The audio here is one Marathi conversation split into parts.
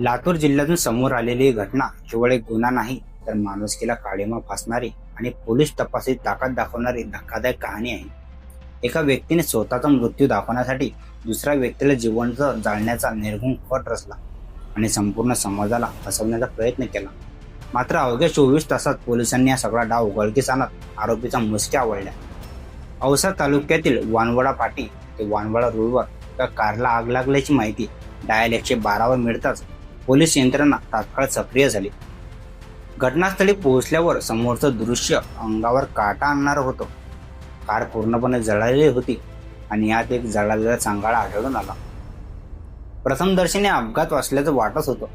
लातूर जिल्ह्यातून समोर आलेली ही घटना केवळ एक गुन्हा नाही तर माणुसकीला काळीमा फासणारी आणि पोलीस तपासीत ताकद दाखवणारी धक्कादायक कहाणी आहे. एका व्यक्तीने स्वतःचा मृत्यू दाखवण्यासाठी दुसऱ्या व्यक्तीला जिवंत जाळण्याचा निर्घुण कट रचला आणि संपूर्ण समाजाला फसवण्याचा प्रयत्न केला. मात्र अवघ्या चोवीस तासात पोलिसांनी हा सगळा डाव उघडकीस आणत आरोपीचा मुसक्या आवडल्या औसा तालुक्यातील वानवडा पाटी ते वानवडा रोडवर त्या कारला आग लागल्याची माहिती डायल एकशे बारावर मिळताच पोलीस यंत्रणा तात्काळ सक्रिय झाली. घटनास्थळी पोहोचल्यावर समोरचं दृश्य अंगावर काटा आणणारं होतं. कार पूर्णपणे जळालेली होती आणि यात एक जळालेला चांगाळा आढळून आला. प्रथमदर्शनी अपघात असल्याचं वाटत होतं.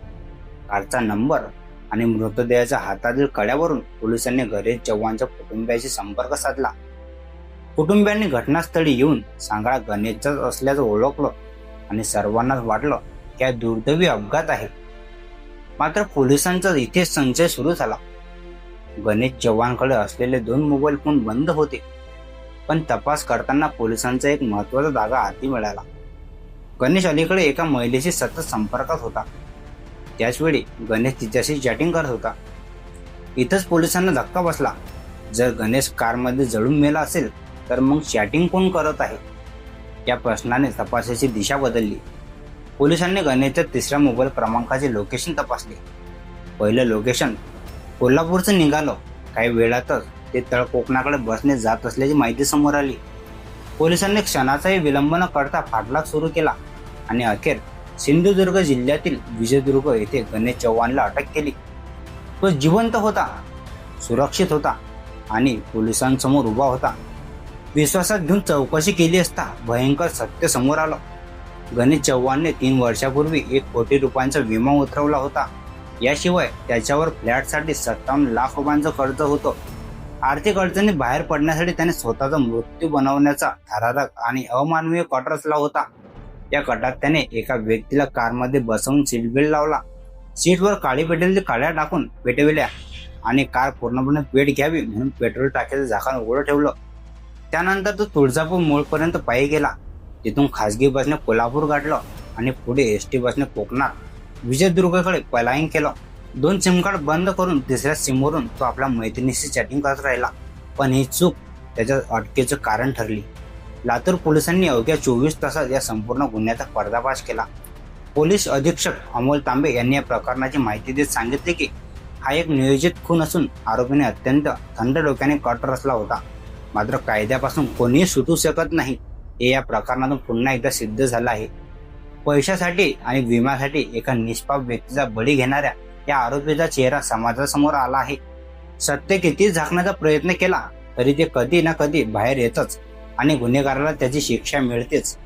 कारचा नंबर आणि मृतदेहाच्या हातातील कड्यावरून पोलिसांनी गरीब चव्हाणच्या कुटुंबियाशी संपर्क साधला. कुटुंबियांनी घटनास्थळी येऊन सांगाळा गणेशचाच असल्याचं ओळखलं आणि सर्वांनाच वाटलं या दुर्दैवी अपघात आहे. मात्र पोलिसांचा इथे संशय सुरू झाला. गणेश चव्हाणकडे असलेले दोन मोबाईल फोन बंद होते. पण तपास करताना पोलिसांचा एक महत्त्वाचा धागा हाती मिळाला. गणेश अलीकडे एका महिलेशी सतत संपर्कात होता. त्याचवेळी गणेश तिच्याशी चॅटिंग करत होता. इथंच पोलिसांना धक्का बसला. जर गणेश कारमध्ये जळून मेला असेल तर मग चॅटिंग कोण करत आहे? या प्रश्नाने तपासाची दिशा बदलली. पोलिसांनी गणेशच्या तिसऱ्या मोबाईल क्रमांकाचे लोकेशन तपासले. पहिलं लोकेशन कोल्हापूरचं निघालं. काही वेळातच ते तळ कोकणाकडे बसने जात असल्याची माहिती समोर आली. पोलिसांनी क्षणाचाही विलंब न करता फाटलाग सुरू केला आणि अखेर सिंधुदुर्ग जिल्ह्यातील विजयदुर्ग येथे गणेश चव्हाणला अटक केली. तो जिवंत होता सुरक्षित होता आणि पोलिसांसमोर उभा होता. विश्वासात घेऊन चौकशी केली असता भयंकर सत्य समोर आलं. गणेश चव्हाणने तीन वर्षापूर्वी एक कोटी रुपयांचा विमा उतरवला होता. याशिवाय त्याच्यावर फ्लॅटसाठी सत्तावन्न लाख रुपयांचं कर्ज होतं. आर्थिक अडचणी बाहेर पडण्यासाठी त्याने स्वतःचा मृत्यू बनवण्याचा थरारक आणि अमानवीय कट रचला होता. या कटात त्याने एका व्यक्तीला कारमध्ये बसवून सीटबेल्ट लावला. सीटवर काळी पेटेल काळ्या टाकून पेटविल्या आणि कार पूर्णपणे पेट घ्यावी म्हणून पेट्रोल टाक्याचं झाकण उघडं ठेवलं. त्यानंतर तो तुळजापूर मूळपर्यंत पायी गेला. तिथून खासगी बसने कोल्हापूर गाठलं आणि पुढे एस टी बसने कोकणात विजयदुर्गकडे पलायन केलं. दोन सिम कार्ड बंद करून तिसऱ्या सिमवरून तो आपल्या मैत्रिणीशी चॅटिंग करत राहिला. पण ही चूक त्याच्या अटकेचं कारण ठरली. लातूर पोलिसांनी अवघ्या चोवीस तासात या संपूर्ण गुन्ह्याचा पर्दाफाश केला. पोलीस अधीक्षक अमोल तांबे यांनी या प्रकरणाची माहिती देत सांगितले की हा एक नियोजित खून असून आरोपीने अत्यंत थंड डोक्याने कट रचला होता. मात्र कायद्यापासून कोणीही सुटू शकत नाही. हे या प्रकरणातून पुन्हा एकदा सिद्ध झालं आहे. पैशासाठी आणि विम्यासाठी एका निष्पाप व्यक्तीचा बळी घेणाऱ्या या आरोपीचा चेहरा समाजासमोर आला आहे. सत्य किती झाकण्याचा प्रयत्न केला तरी ते कधी ना कधी बाहेर येतच आणि गुन्हेगाराला त्याची शिक्षा मिळतेच.